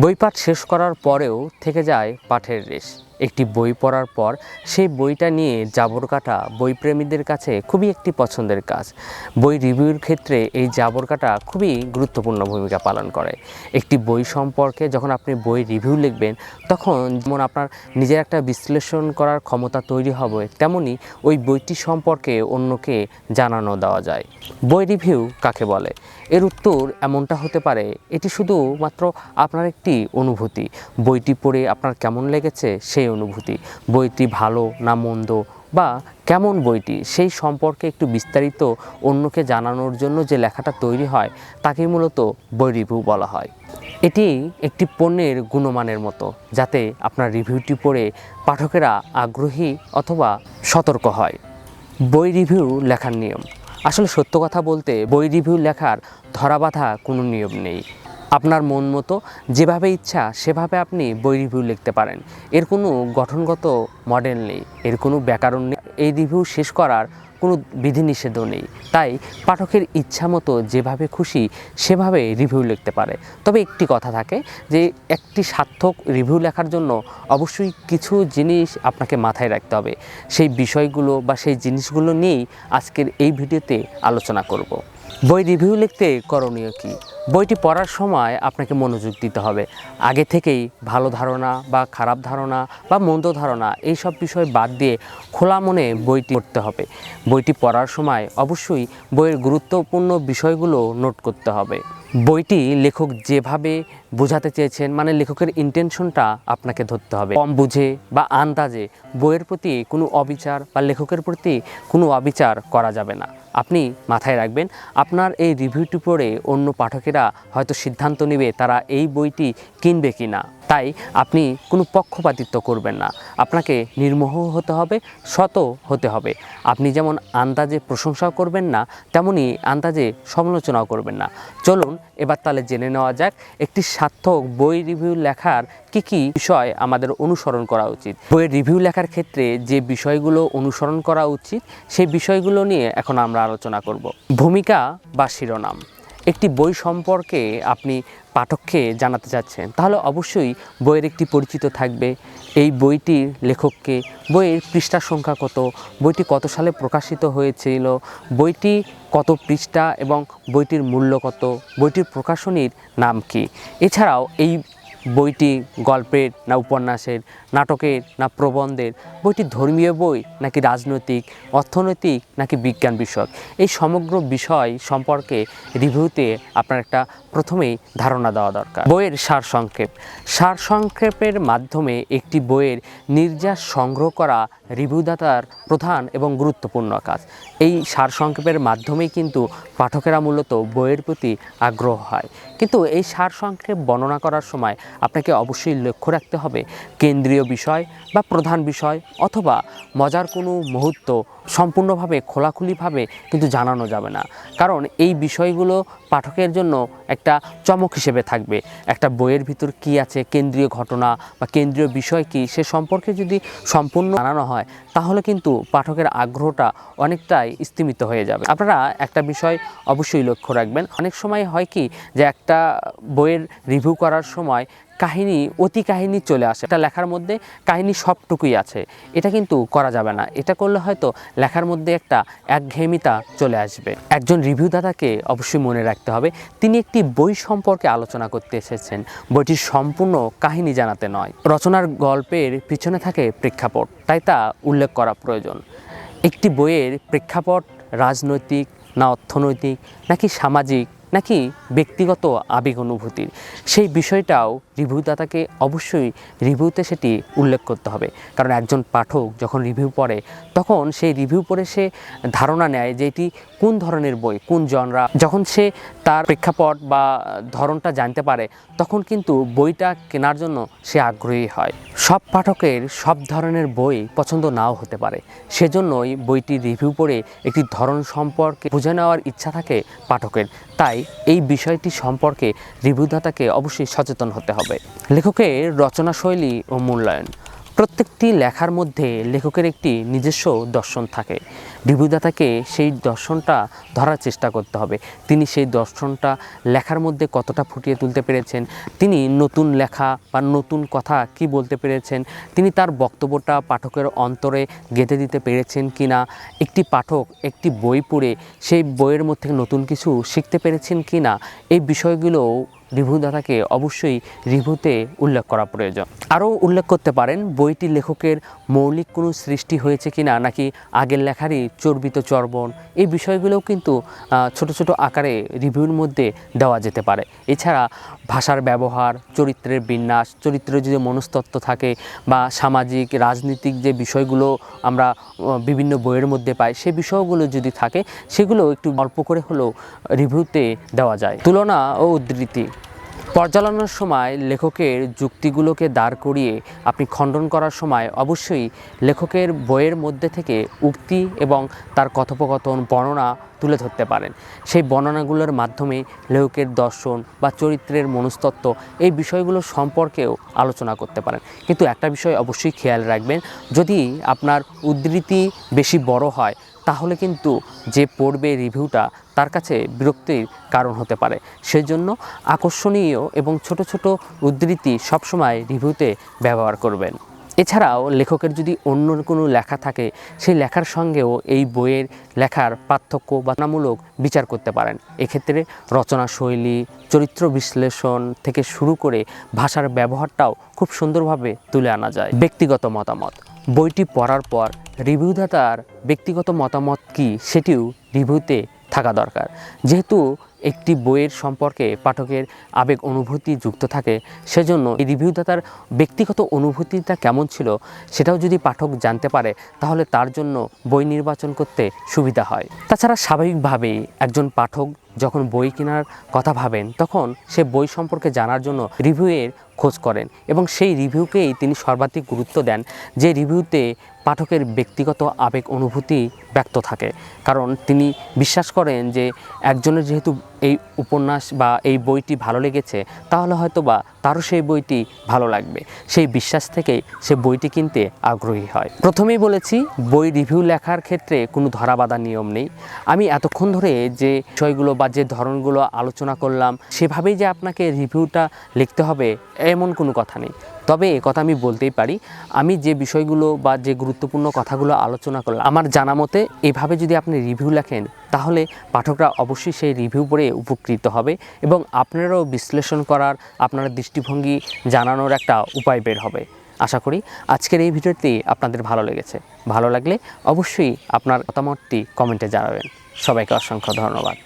বই পাঠ শেষ করার পরেও থেকে যায় পাঠের রেশ। একটি বই পড়ার পর সেই বইটা নিয়ে জাবর কাটা বইপ্রেমীদের কাছে খুবই একটি পছন্দের কাজ। বই রিভিউর ক্ষেত্রে এই জাবর কাটা খুবই গুরুত্বপূর্ণ ভূমিকা পালন করে। একটি বই সম্পর্কে যখন আপনি বই রিভিউ লিখবেন, তখন যেমন আপনার নিজের একটা বিশ্লেষণ করার ক্ষমতা তৈরি হবে, তেমনি ওই বইটি সম্পর্কে অন্যকে জানানো দেওয়া যায়। বই রিভিউ কাকে বলে? এর উত্তর এমনটা হতে পারে, এটি শুধুমাত্র আপনার একটি অনুভূতি। বইটি পড়ে আপনার কেমন লেগেছে, সেই অনুভূতি। বইটি ভালো না মন্দ? বা কেমন বইটি? সেই সম্পর্কে একটু বিস্তারিত অন্যকে জানানোর জন্য যে লেখাটা তৈরি হয় তাকে মূলত বই রিভিউ বলা হয়। এটি একটি পণ্যের গুণমানের মতো, যাতে আপনার রিভিউটি পড়ে পাঠকেরা আগ্রহী অথবা সতর্ক হয়। বই রিভিউ লেখার নিয়ম। আসলে সত্য কথা বলতে, বই রিভিউ লেখার ধরাবাঁধা কোনো নিয়ম নেই। আপনার মন মতো, যেভাবে ইচ্ছা সেভাবে আপনি বই রিভিউ লিখতে পারেন। এর কোনো গঠনগত মডেল নেই, এর কোনো ব্যাকরণ নেই, এই রিভিউ শেষ করার কোনো বিধিনিষেধও নেই। তাই পাঠকের ইচ্ছা মতো যেভাবে খুশি সেভাবে রিভিউ লিখতে পারে। তবে একটি কথা থাকে যে, একটি সার্থক রিভিউ লেখার জন্য অবশ্যই কিছু জিনিস আপনাকে মাথায় রাখতে হবে। সেই বিষয়গুলো বা সেই জিনিসগুলো নিয়েই আজকের এই ভিডিওতে আলোচনা করব। বই রিভিউ লিখতে করণীয় কী? বইটি পড়ার সময় আপনাকে মনোযোগ দিতে হবে। আগে থেকেই ভালো ধারণা বা খারাপ ধারণা বা মন্দ ধারণা এই সব বিষয় বাদ দিয়ে খোলা মনে বইটি পড়তে হবে। বইটি পড়ার সময় অবশ্যই বইয়ের গুরুত্বপূর্ণ বিষয়গুলো নোট করতে হবে। বইটি লেখক যেভাবে বোঝাতে চেয়েছেন মানে লেখকের ইন্টেনশনটা আপনাকে ধরতে হবে। কম বুঝে বা আন্দাজে বইয়ের প্রতি কোনো অবিচার বা লেখকের প্রতি কোনো অবিচার করা যাবে না। আপনি মাথায় রাখবেন, আপনার এই রিভিউটি পড়ে অন্য পাঠকেরা হয়তো সিদ্ধান্ত নেবে তারা এই বইটি কিনবে কি না তাই আপনি কোনো পক্ষপাতিত্ব করবেন না। আপনাকে নির্মোহ হতে হবে শত হতে হবে। আপনি যেমন আন্দাজে প্রশংসাও করবেন না, তেমনি আন্দাজে সমালোচনাও করবেন না। চলুন এবার তাহলে জেনে নেওয়া যাক একটি সার্থক বই রিভিউ লেখার কি কি বিষয় আমাদের অনুসরণ করা উচিত। বইয়ের রিভিউ লেখার ক্ষেত্রে যে বিষয়গুলো অনুসরণ করা উচিত, সেই বিষয়গুলো নিয়ে এখন আমরা আলোচনা করব। ভূমিকা বা শিরোনাম। একটি বই সম্পর্কে আপনি পাঠককে জানাতে চাচ্ছেন, তাহলে অবশ্যই বইয়ের একটি পরিচিত থাকবে। এই বইটির লেখককে, বইয়ের পৃষ্ঠা সংখ্যা কত, বইটি কত সালে প্রকাশিত হয়েছিল, বইটি কত পৃষ্ঠা এবং বইটির মূল্য কত, বইটির প্রকাশনীর নাম কি? এছাড়াও এই বইটি গল্পের না উপন্যাসের, নাটকের না প্রবন্ধের, বইটি ধর্মীয় বই নাকি রাজনৈতিক, অর্থনৈতিক নাকি বিজ্ঞান বিষয়ক? এই সমগ্র বিষয় সম্পর্কে রিভিউতে আপনার একটা প্রথমেই ধারণা দেওয়া দরকার। বইয়ের সারসংক্ষেপ সারসংক্ষেপের মাধ্যমে একটি বইয়ের নির্যাস সংগ্রহ করা রিভিউদাতার প্রধান এবং গুরুত্বপূর্ণ কাজ। এই সারসংক্ষেপের মাধ্যমেই কিন্তু পাঠকেরা মূলত বইয়ের প্রতি আগ্রহ হয়। কিন্তু এই সারসংক্ষেপ বর্ণনা করার সময় আপনাকে অবশ্যই লক্ষ্য রাখতে হবে, কেন্দ্রীয় বিষয় বা প্রধান বিষয় অথবা মজার কোনো মুহূর্ত সম্পূর্ণভাবে, খোলাখুলিভাবে কিন্তু জানানো যাবে না। কারণ এই বিষয়গুলো পাঠকের জন্য একটা চমক হিসেবে থাকবে। একটা বইয়ের ভিতর কি আছে, কেন্দ্রীয় ঘটনা বা কেন্দ্রীয় বিষয় কি, সে সম্পর্কে যদি সম্পূর্ণ জানানো হয়, তাহলে কিন্তু পাঠকের আগ্রহটা অনেকটাই স্তীমিত হয়ে যাবে। আপনারা একটা বিষয় অবশ্যই লক্ষ্য রাখবেন। অনেক সময় হয় কি যে একটা বইয়ের রিভিউ করার সময় কাহিনী অতি কাহিনী চলে আসে। এটা লেখার মধ্যে কাহিনী সবটুকুই আছে। এটা কিন্তু করা যাবে না। এটা করলে হয়তো লেখার মধ্যে একটা একঘেয়েমিতা চলে আসবে। একজন রিভিউদাতাকে অবশ্যই মনে রাখতে হবে, তিনি একটি বই সম্পর্কে আলোচনা করতে এসেছেন। বইটির সম্পূর্ণ কাহিনী জানাতে নয়। রচনার গল্পের পিছনে থাকে প্রেক্ষাপট, তাই তা উল্লেখ করা প্রয়োজন। একটি বইয়ের প্রেক্ষাপট রাজনৈতিক না অর্থনৈতিক, নাকি সামাজিক, নাকি ব্যক্তিগত আবেগ অনুভূতির? সেই বিষয়টাও রিভিউদাতাকে অবশ্যই রিভিউতে সেটি উল্লেখ করতে হবে। কারণ একজন পাঠক যখন রিভিউ পড়ে, তখন সেই রিভিউ পড়ে সে ধারণা নেয় যে এটি কোন ধরনের বই, কোন জনরা। যখন সে তার প্রেক্ষাপট বা ধরনটা জানতে পারে, তখন কিন্তু বইটা কেনার জন্য সে আগ্রহী হয়। সব পাঠকের সব ধরনের বই পছন্দ নাও হতে পারে। সেজন্যই বইটি রিভিউ পড়ে একটি ধরন সম্পর্কে বুঝে নেওয়ার ইচ্ছা থাকে পাঠকের। তাই এই বিষয়টি সম্পর্কে রিভিউদাতাকে অবশ্যই সচেতন হতে হবে। লেখকের রচনাশৈলী ও মূল্যায়ন। প্রত্যেকটি লেখার মধ্যে লেখকের একটি নিজস্ব দর্শন থাকে। রিভিউদাতাকে সেই দর্শনটা ধরার চেষ্টা করতে হবে। তিনি সেই দর্শনটা লেখার মধ্যে কতটা ফুটিয়ে তুলতে পেরেছেন, তিনি নতুন লেখা বা নতুন কথা কি বলতে পেরেছেন, তিনি তার বক্তব্যটা পাঠকের অন্তরে গেঁথে দিতে পেরেছেন কি না, একটি পাঠক, একটি বই পড়ে সেই বইয়ের মধ্যে নতুন কিছু শিখতে পেরেছেন কি না, এই বিষয়গুলো রিভিউদাতাকে অবশ্যই রিভিউতে উল্লেখ করা প্রয়োজন। আরও উল্লেখ করতে পারেন, বইটি লেখকের মৌলিক কোনো সৃষ্টি হয়েছে কি না, নাকি আগের লেখারই চর্বিত চর্বণ, এই বিষয়গুলোও কিন্তু ছোট ছোট আকারে রিভিউর মধ্যে দেওয়া যেতে পারে। এছাড়া ভাষার ব্যবহার, চরিত্রের বিন্যাস, চরিত্রের যদি মনস্তত্ত্ব থাকে বা সামাজিক, রাজনীতিক যে বিষয়গুলো আমরা বিভিন্ন বইয়ের মধ্যে পাই, সে বিষয়গুলো যদি থাকে, সেগুলো একটু অল্প করে হলেও রিভিউতে দেওয়া যায়। তুলনা ও উদ্ধৃতি। পর্যালোচনার সময় লেখকের যুক্তিগুলোকে দাঁড় করিয়ে আপনি খণ্ডন করার সময় অবশ্যই লেখকের বইয়ের মধ্যে থেকে উক্তি এবং তার কথোপকথন, বর্ণনা তুলে ধরতে পারেন। সেই বর্ণনাগুলোর মাধ্যমে লেখকের দর্শন বা চরিত্রের মনস্তত্ত্ব এই বিষয়গুলো সম্পর্কেও আলোচনা করতে পারেন। কিন্তু একটা বিষয় অবশ্যই খেয়াল রাখবেন, যদি আপনার উদ্ধৃতি বেশি বড় হয় তাহলে কিন্তু যে পড়বে রিভিউটা তার কাছে বিরক্তির কারণ হতে পারে। সেজন্য আকর্ষণীয় এবং ছোট ছোট উদ্ধৃতি সবসময় রিভিউতে ব্যবহার করবেন। এছাড়াও লেখকের যদি অন্য কোনো লেখা থাকে, সেই লেখার সঙ্গেও এই বইয়ের লেখার পার্থক্য বা নামূলক বিচার করতে পারেন। এক্ষেত্রে রচনা শৈলী, চরিত্র বিশ্লেষণ থেকে শুরু করে ভাষার ব্যবহারটাও খুব সুন্দরভাবে তুলে আনা যায়। ব্যক্তিগত মতামত। বইটি পড়ার পর রিভিউদাতার ব্যক্তিগত মতামত কি সেটিও রিভিউতে থাকা দরকার। যেহেতু একটি বইয়ের সম্পর্কে পাঠকের আবেগ অনুভূতি যুক্ত থাকে, সেজন্য এই রিভিউদাতার ব্যক্তিগত অনুভূতিটা কেমন ছিল সেটাও যদি পাঠক জানতে পারে, তাহলে তার জন্য বই নির্বাচন করতে সুবিধা হয়। তাছাড়া স্বাভাবিকভাবেই একজন পাঠক যখন বই কেনার কথা ভাবেন, তখন সে বই সম্পর্কে জানার জন্য রিভিউয়ের খোঁজ করেন এবং সেই রিভিউকেই তিনি সর্বাধিক গুরুত্ব দেন, যে রিভিউতে পাঠকের ব্যক্তিগত আবেগ অনুভূতি ব্যক্ত থাকে। কারণ তিনি বিশ্বাস করেন যে একজনের যেহেতু এই উপন্যাস বা এই বইটি ভালো লেগেছে, তাহলে হয়তো বা তারও সেই বইটি ভালো লাগবে। সেই বিশ্বাস থেকেই সে বইটি কিনতে আগ্রহী হয়। প্রথমেই বলেছি, বই রিভিউ লেখার ক্ষেত্রে কোনো ধরাবাধা নিয়ম নেই। আমি এতক্ষণ ধরে যে বিষয়গুলো বা যে ধরনগুলো আলোচনা করলাম, সেভাবেই যে আপনাকে রিভিউটা লিখতে হবে এমন কোনো কথা নেই। তবে এ কথা আমি বলতেই পারি, আমি যে বিষয়গুলো বা যে গুরুত্বপূর্ণ কথাগুলো আলোচনা করলাম, আমার জানা মতে এভাবে যদি আপনি রিভিউ লেখেন, তাহলে পাঠকরা অবশ্যই সেই রিভিউ পড়ে উপকৃত হবে এবং আপনারাও বিশ্লেষণ করার, আপনার দৃষ্টিভঙ্গি জানানোর একটা উপায় বের হবে। আশা করি আজকের এই ভিডিওটি আপনাদের ভালো লেগেছে। ভালো লাগলে অবশ্যই আপনার মতামতটি কমেন্টে জানাবেন। সবাইকে অসংখ্য ধন্যবাদ।